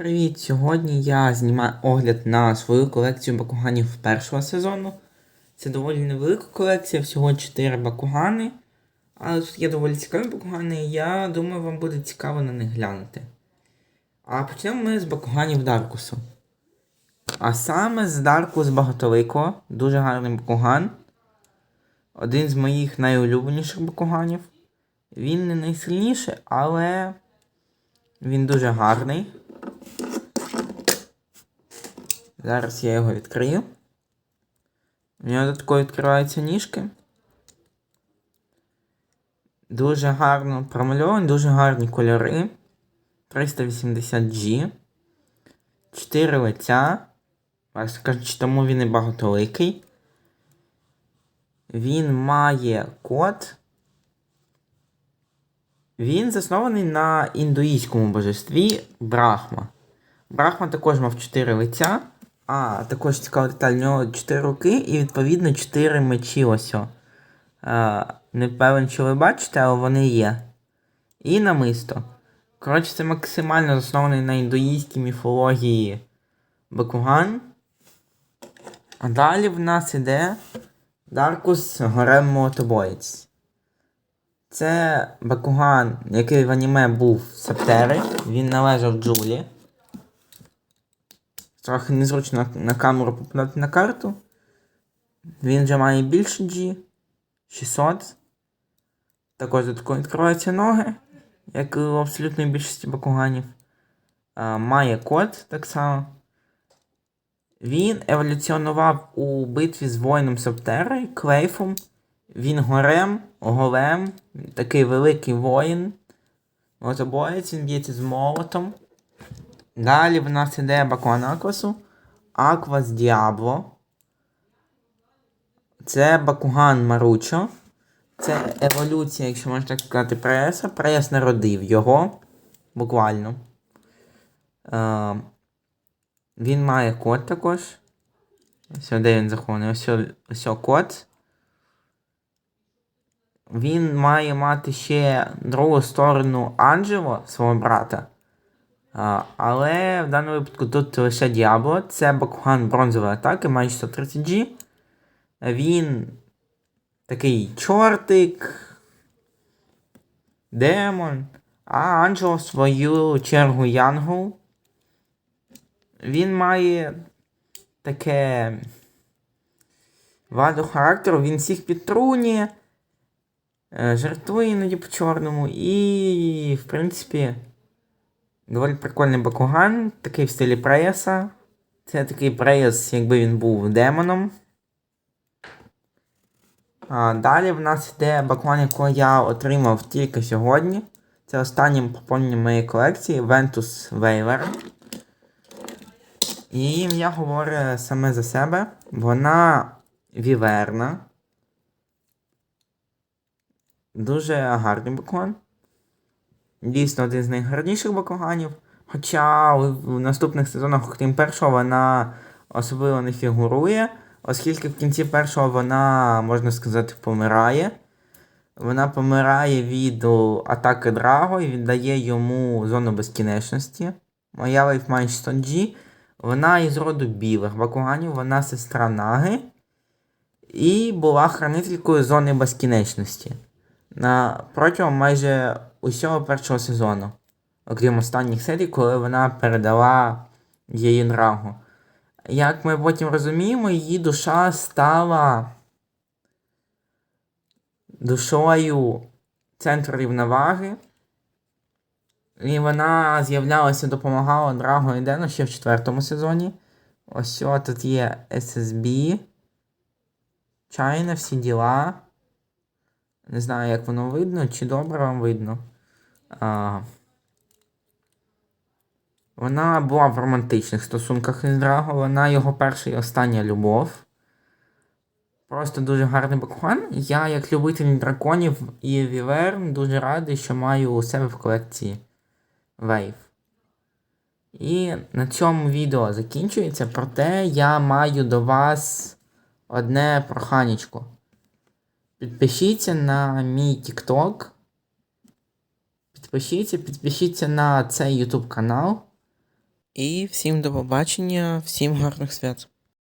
Привіт! Сьогодні я знімаю огляд на свою колекцію бакуганів першого сезону. Це доволі невелика колекція, всього 4 бакугани. Але тут є доволі цікаві бакугани, і я думаю, вам буде цікаво на них глянути. А почнемо ми з бакуганів Даркусу. А саме з Даркус Багатоликого. Дуже гарний бакуган. Один з моїх найулюбленіших бакуганів. Він не найсильніший, але він дуже гарний. Зараз я його відкрию. У нього додатково відкриваються ніжки. Дуже гарно промальовані, дуже гарні кольори. 380G. 4 лиця. Кажучи, тому він і багатоликий. Він має код. Він заснований на індуїзькому божестві Брахма. Брахма також мав 4 лиця. А, також цікава деталь, у нього 4 руки і відповідно 4 мечі ось. А, не певен, що ви бачите, але вони є. І намисто. Коротше, це максимально заснований на індуїзькій міфології Бакуган. А далі в нас іде Даркус Горем Мотобоєць. Це Бакуган, який в аніме був Септери. Він належав Джулі. Трохи незручно на, камеру попадати на карту. Він вже має більше G. 600. Також додатково відкриваються ноги, як і у абсолютної більшості бакуганів. А, має код так само. Він еволюціонував у битві з воїном Септери, Клейфом. Він горем, голем, такий великий воїн. Мотобоєць, він б'ється з молотом. Далі в нас іде Бакуан Аквасу. Аквас Діабло. Це Бакуган Маручо. Це еволюція, якщо можна так сказати, преса. Прес народив його. Буквально. Е, він має код також. Ось де він захований. Ось, ось код. Він має мати ще другу сторону Анджело, свого брата. Але в даному випадку тут лише Діабло. Це Бакуган бронзової атаки, має 130G. Він такий чортик. Демон. А Анджело в свою чергу Янгол. Він має таке ваду характеру, він всіх підтрунює, е, жартує іноді по чорному і, в принципі, доволі прикольний бакуган, такий в стилі преса. Це такий прес, якби він був демоном. А, далі в нас йде бакуган, якого я отримав тільки сьогодні. Це останнім поповненням моєї колекції Ventus Waiver. Її ім'я говорить саме за себе. Вона віверна. Дуже гарний бакуган. Дійсно, один з найгарніших бакуганів. Хоча в наступних сезонах, крім першого, вона особливо не фігурує, оскільки в кінці першого вона, можна сказати, помирає. Вона помирає від атаки Драго і віддає йому зону безкінечності. Моя лайф має 600 G. Вона із роду білих бакуганів, вона сестра Наги. І була хранителькою зони безкінечності. На протягом майже усього першого сезону. Окрім останніх серій, коли вона передала її Драгу. Як ми потім розуміємо, її душа стала душою центру рівноваги. І вона з'являлася, допомагала Драго і Дену ще в четвертому сезоні. Ось тут є SSB. Чайна, всі діла. Не знаю, як воно видно, чи добре вам видно. А, Вона була в романтичних стосунках із Драго. Вона його перша і остання любов. Просто дуже гарний бакуган. Я, як любитель драконів і віверн, дуже радий, що маю у себе в колекції Wave. І на цьому відео закінчується. Проте я маю до вас одне проханечко. Підпишіться на мій TikTok. Підпишіться, підпишіться на цей YouTube канал. І всім до побачення, всім гарних свят.